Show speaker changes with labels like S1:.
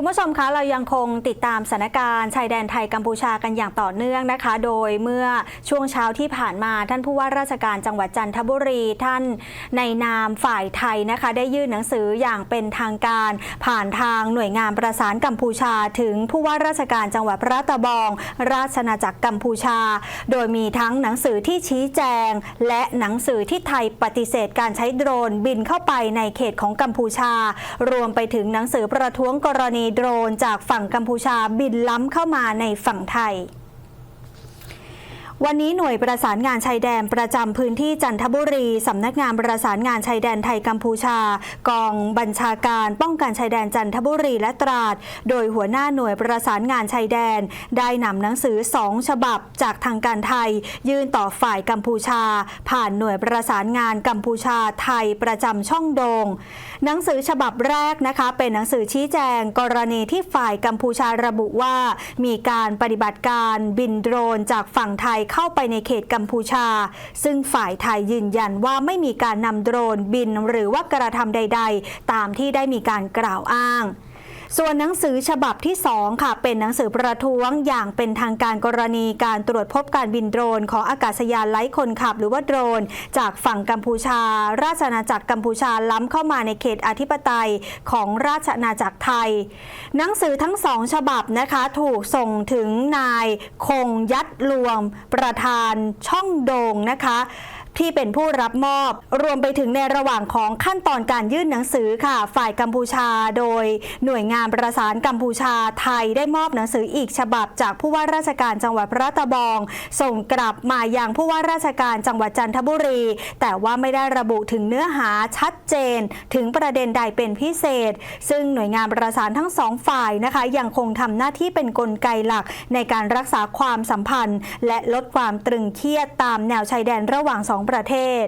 S1: คุณผู้ชมคะเรายังคงติดตามสถานการณ์ชายแดนไทยกัมพูชากันอย่างต่อเนื่องนะคะ โดยเมื่อช่วงเช้าที่ผ่านมาท่านผู้ว่าราชการจังหวัดจันทบุรีท่านในนามฝ่ายไทยนะคะ ได้ยื่นหนังสืออย่างเป็นทางการผ่านทางหน่วยงานประสานกัมพูชา ถึงผู้ว่าราชการจังหวัดพระตะบอง ราชอาณาจักรกัมพูชา โดยมีทั้งหนังสือที่ชี้แจง และหนังสือที่ไทยปฏิเสธการใช้โดรนบินเข้าไปในเขตของกัมพูชา รวมไปถึงหนังสือประท้วงกรณีโดรนจากฝั่งกัมพูชาบินล้ำเข้ามาในฝั่งไทย วันนี้หน่วยประสานงานชายแดนประจำพื้นที่จันทบุรีสำนักงานประสานงานชายแดนไทยกัมพูชา กองบัญชาการป้องกันชายแดนจันทบุรีและตราด โดยหัวหน้าหน่วยประสานงานชายแดน ได้นำหนังสือสองฉบับจากทางการไทย ยื่นต่อฝ่ายกัมพูชา ผ่านหน่วยประสานงานกัมพูชาไทยประจำช่องโดง หนังสือฉบับแรกนะคะ เป็นหนังสือชี้แจง กรณีที่ฝ่ายกัมพูชาระบุว่า มีการปฏิบัติการบินโดรนจากฝั่งไทยเข้าไปในเขตกัมพูชา ซึ่งฝ่ายไทยยืนยันว่าไม่มีการนำโดรนบินหรือว่ากระทำใด ๆ ตามที่ได้มีการกล่าวอ้าง ส่วนหนังสือฉบับที่ 2 ค่ะ เป็นหนังสือประท้วงอย่างเป็นทางการกรณีการตรวจพบการบินโดรน ของอากาศยานไร้คนขับ หรือว่าโดรน จากฝั่งกัมพูชา ราชอาณาจักรกัมพูชาล้ำเข้ามาในเขตอธิปไตยของราชอาณาจักรไทย หนังสือทั้งสองฉบับนะคะถูกส่งถึงนายคงยัดรวมประธานช่องโดงนะคะ ที่เป็นผู้รับมอบ รวมไปถึงในระหว่างของขั้นตอนการยื่นหนังสือค่ะ ฝ่ายกัมพูชาโดยหน่วยงานประสานกัมพูชาไทยได้มอบหนังสืออีกฉบับ จากผู้ว่าราชการจังหวัดพระตะบอง ส่งกลับมาอยังผู้ว่าราชการจังหวัดจันทบุรี แต่ว่าไม่ได้ระบุถึงเนื้อหาชัดเจน ถึงประเด็นใดเป็นพิเศษ ซึ่งหน่วยงานประสานทั้งสองฝ่ายนะคะ ยังคงทำหน้าที่เป็นนกลไกหลักในการรักษาความสัมพันธ์ และลดความตรึงเครียดตามแนวชายแดนระหว่างสองประเทศ